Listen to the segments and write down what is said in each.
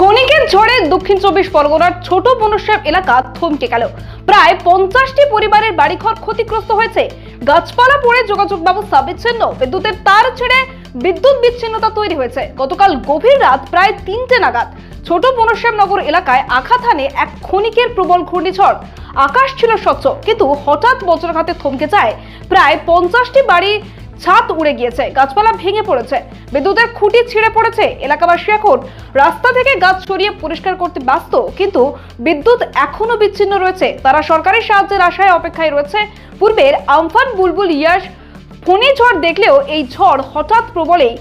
ক্ষণিকের ঝড়ে দক্ষিণ চব্বিশ পরগনার ছোট বনশ্যাম এলাকা থমকে গেল। প্রায় পঞ্চাশটি পরিবারের বাড়িঘর ক্ষতিগ্রস্ত হয়েছে। গাছপালা পড়ে যোগাযোগ ব্যবস্থা বিচ্ছিন্ন। বিদ্যুতের তার ছেড়ে বিদ্যুৎ বিচ্ছিন্নতা তৈরি হয়েছে। গতকাল গভীর রাত প্রায় তিনটে নাগাদ ছোট বনশ্যামনগর এলাকায় আঘাত হানে এক ক্ষণিকের প্রবল ঘূর্ণিঝড়। আকাশ ছিল স্বচ্ছ, কিন্তু হঠাৎ বজ্রঘাতে থমকে যায় প্রায় পঞ্চাশটি বাড়ি ছাদ উড়ে গিয়েছে, গাছপালা ভেঙে পড়েছে, বিদ্যুতের খুঁটি ছিঁড়ে পড়েছে। এলাকাবাসী এখন রাস্তা থেকে গাছ সরিয়ে পরিষ্কার করতে ব্যস্ত, কিন্তু বিদ্যুৎ এখনও বিচ্ছিন্ন রয়েছে। তারা সরকারি সাহায্যের আশায় অপেক্ষায় রয়েছে। পূর্বের আমফান, বুলবুল, ইয়াস ফণি ঝড় দেখলেও এই ঝড় হঠাৎ প্রবলেই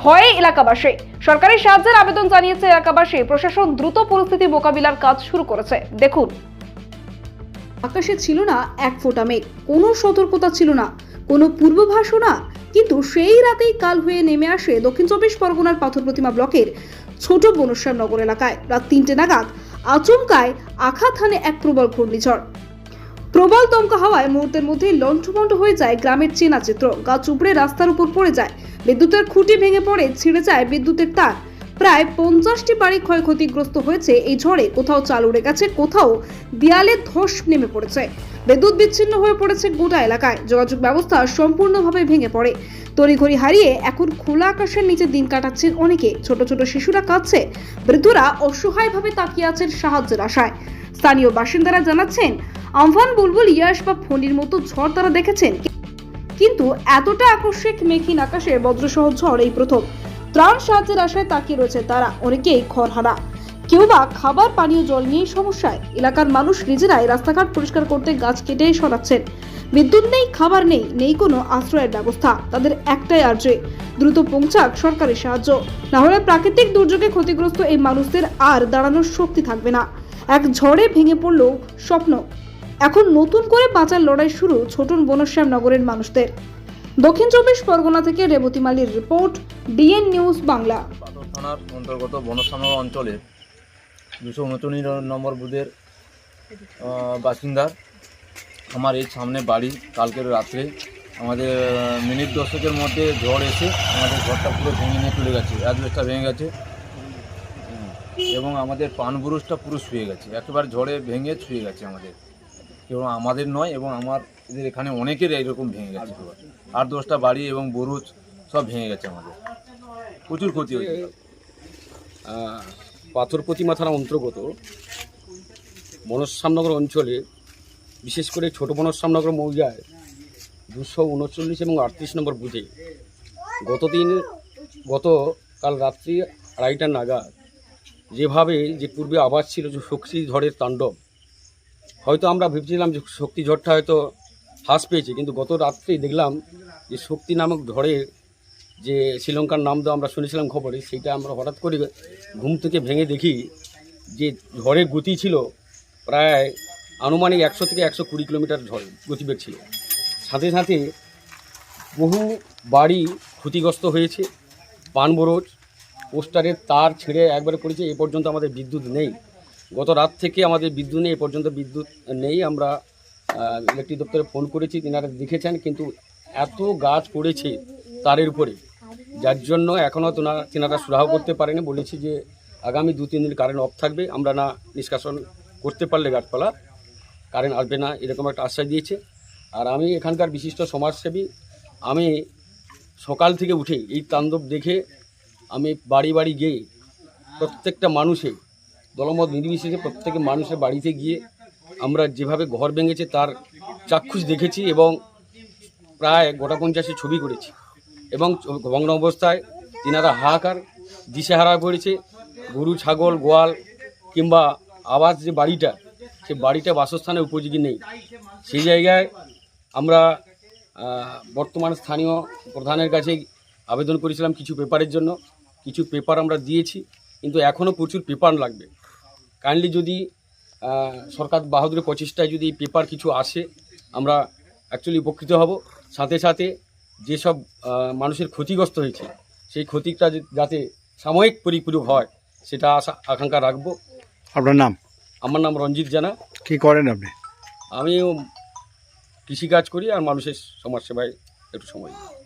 ভয়ে এলাকাবাসী। সরকারি সাহায্যের আবেদন জানিয়েছে এলাকাবাসী। প্রশাসন দ্রুত পরিস্থিতি মোকাবিলার কাজ শুরু করেছে। দেখুন। আকাশে ছিল না এক ফোঁটা মেঘ, কোনো সতর্কতা ছিল না। কোনো পূর্বভাসও না কিন্তু সেই রাতেই কাল হয়ে নেমে আসে দক্ষিণ চব্বিশ পরগনার পাথর প্রতিমা ব্লকের ছোট বনশ্যাম নগর এলাকায়। রাত তিনটে নাগাদ আচমকায় আঘাত হানে এক প্রবল ঘূর্ণিঝড়। প্রবল দমকা হাওয়ায় মুহূর্তের মধ্যেই লণ্ঠমণ্ঠ হয়ে যায় গ্রামের চেনা চিত্র। গাছ উপড়ে রাস্তার উপর পড়ে যায়। বিদ্যুতের খুঁটি ভেঙে পড়ে, ছিঁড়ে যায় বিদ্যুতের তার। প্রায় পঞ্চাশটি বাড়ি ক্ষয়ক্ষতিগ্রস্ত হয়েছে। এই ঝড়ে কোথাও চাল উড়ে গেছে, কোথাও দেয়ালে ধস নেমে পড়েছে। বিদ্যুৎ বিচ্ছিন্ন হয়ে পড়েছে গোটা এলাকায়। যোগাযোগ ব্যবস্থা সম্পূর্ণভাবে ভেঙে পড়ে। তড়িঘড়ি হারিয়ে এখন খোলা আকাশের নিচে দিন কাটাচ্ছেন অনেকে। ছোট ছোট শিশুরা কাঁদছে। বৃদ্ধরা অসহায়ভাবে তাকিয়ে আছেন সাহায্যের আশায়। স্থানীয় বাসিন্দারা জানাচ্ছেন, আমফান বুলবুল ইয়াস বা ফণির মতো ঝড় তারা দেখেছেন। কিন্তু এতটা আকস্মিক মেঘিন আকাশে বজ্রসহ ঝড় এই প্রথম। ত্রাণ সাহায্যের আশায় তাকিয়ে রয়েছে তারা। অনেকেই খড়হারা কেউ বা খাবার, পানীয়, জল নিয়ে সমস্যায়। এলাকার মানুষ নিজেরাই রাস্তাঘাট পরিষ্কার করতে গাছ কেটে সরাচ্ছেন। বিদ্যুৎ নেই, খাবার নেই নেই কোনো আশ্রয়ের ব্যবস্থা। তাদের একটাই আর্জে, দ্রুত পৌঁছাক সরকারি সাহায্য। না হলে প্রাকৃতিক দুর্যোগে ক্ষতিগ্রস্ত এই মানুষদের আর দাঁড়ানোর শক্তি থাকবে না। এক ঝড়ে ভেঙে পড়ল স্বপ্ন। এখন নতুন করে বাঁচার লড়াই শুরু ছোটন বনশ্যাম নগরের মানুষদের। দক্ষিণ চব্বিশ পরগনা থেকে রেবতী মালির রিপোর্ট ডিএন নিউজ বাংলা। থানার অন্তর্গত বনসামা অঞ্চলের দুশো উনচল্লিশ নম্বর বুথের আহ, বাসিন্দা আমার এই সামনে বাড়ি কালকের রাত্রে আমাদের মিনিট দশকের মধ্যে ঝড় এসে আমাদের ঘরটা পুরো ভেঙে নিয়ে চলে গেছে অ্যাডভেস্টটা ভেঙে গেছে। এবং আমাদের পানবুরুজটা পুরো শুয়ে গেছে একেবারে ঝড়ে ভেঙে ছুঁয়ে গেছে আমাদের। এবং আমাদের নয় এবং আমার এদের এখানে অনেকের এইরকম ভেঙে গেছে আট দশটা বাড়ি এবং বুরুজ সব ভেঙে গেছে আমাদের। প্রচুর ক্ষতি হয়েছে। পাথর প্রতিমা থানা অন্তর্গত বনশ্যামনগর অঞ্চলে বিশেষ করে ছোট বনশ্যামনগর মৌজায় দুশো উনচল্লিশ এবং আটত্রিশ নম্বর বুথে গতদিন গত কাল রাত্রি আড়াইটা নাগাদ যেভাবে যে পূর্বে আবাস ছিল যে শক্তি ঝড়ের তাণ্ডব, হয়তো আমরা ভেবেছিলাম যে শক্তি ঝড়টা হয়তো হ্রাস পেয়েছে। কিন্তু গত রাত্রেই দেখলাম যে শক্তি নামক ঝড়ের যে শ্রীলঙ্কার নাম তো আমরা শুনেছিলাম খবরে সেটা আমরা হঠাৎ করে ঘুম থেকে ভেঙে দেখি যে ঝড়ের গতি ছিল প্রায় আনুমানিক একশো থেকে একশো কুড়ি কিলোমিটার ঝড় গতিবেগ ছিল। সাথে সাথে বহু বাড়ি ক্ষতিগ্রস্ত হয়েছে পানবরোজ পোস্টারের তার ছিঁড়ে একবারে পড়েছে, এ পর্যন্ত আমাদের বিদ্যুৎ নেই। গত রাত থেকে আমাদের বিদ্যুৎ নেই, এ পর্যন্ত বিদ্যুৎ নেই, আমরা ইলেকট্রিক দপ্তরে ফোন করেছি, তিনারা দেখেছেন কিন্তু এত গাছ পড়েছে তারের উপরে, যার জন্য এখনও তোনারা তিনারা সুরাহ করতে পারেনি। বলেছি যে আগামী দু, তিন দিন কারেন্ট অফ থাকবে, আমরা না নিষ্কাশন করতে পারলে গাছপালা কারেন্ট আসবে না, এরকম একটা আশ্বাস দিয়েছে। আর আমি এখানকার বিশিষ্ট সমাজসেবী, আমি সকাল থেকে উঠে এই তাণ্ডব দেখে আমি বাড়ি বাড়ি গিয়ে প্রত্যেকটা মানুষে, দলমত নির্বিশেষে প্রত্যেকে মানুষের বাড়িতে গিয়ে আমরা যেভাবে ঘর ভেঙেছে তার চাক্ষুষ দেখেছি এবং প্রায় গোটা পঞ্চাশে ছবি করেছি। এবং ভগ্ন অবস্থায় তিনারা হাহাকার, দিশেহারা পড়েছে গরু, ছাগল, গোয়াল কিংবা আবাস যে বাড়িটা, সে বাড়িটা বাসস্থানে উপযোগী নেই। সেই জায়গায় আমরা বর্তমান স্থানীয় প্রধানের কাছে আবেদন করেছিলাম কিছু পেপারের জন্য। কিছু পেপার আমরা দিয়েছি, কিন্তু এখনও প্রচুর পেপার লাগবে। কাইন্ডলি যদি সরকার বাহাদুরের প্রচেষ্টায় যদি পেপার কিছু আসে আমরা অ্যাকচুয়ালি উপকৃত হব। সাথে সাথে যেসব মানুষের ক্ষতিগ্রস্ত হয়েছে সেই ক্ষতিটা যাতে সাময়িক পরিপূরক হয় সেটা আশা আকাঙ্ক্ষা রাখব। আপনার নাম? আমার নাম রঞ্জিত জানা। কি করেন আপনি? আমিও কৃষিকাজ করি আর মানুষের সমাজসেবায় একটু সময় দিই।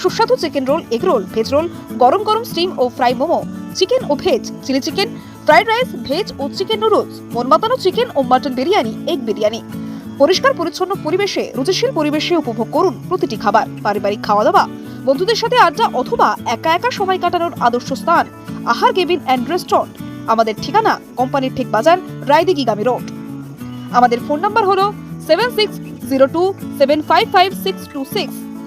সুস্বাদু chicken roll egg roll veg roll গরম গরম স্টিম ও ফ্রাই মোমো চিকেন ও veg chilli chicken fried rice veg ও চিকেন নুডলস মন মাতানো চিকেন ও মাটন বিরিয়ানি এগ বিরিয়ানি। পরিষ্কার পরিচ্ছন্ন পরিবেশে, রুচিশীল পরিবেশে উপভোগ করুন প্রতিটি খাবার, পারিবারিক খাওয়া দাওয়া বন্ধুদের সাথে আড্ডা অথবা একা একা সময় কাটানোর আদর্শ স্থান, আহার কেবিন অ্যান্ড রেস্টুরেন্ট আমাদের ঠিকানা কোম্পানির ঠিক বাজার রায়দিঘিগামী রোড। আমাদের ফোন নাম্বার হলো seven six zero two seven five five six two six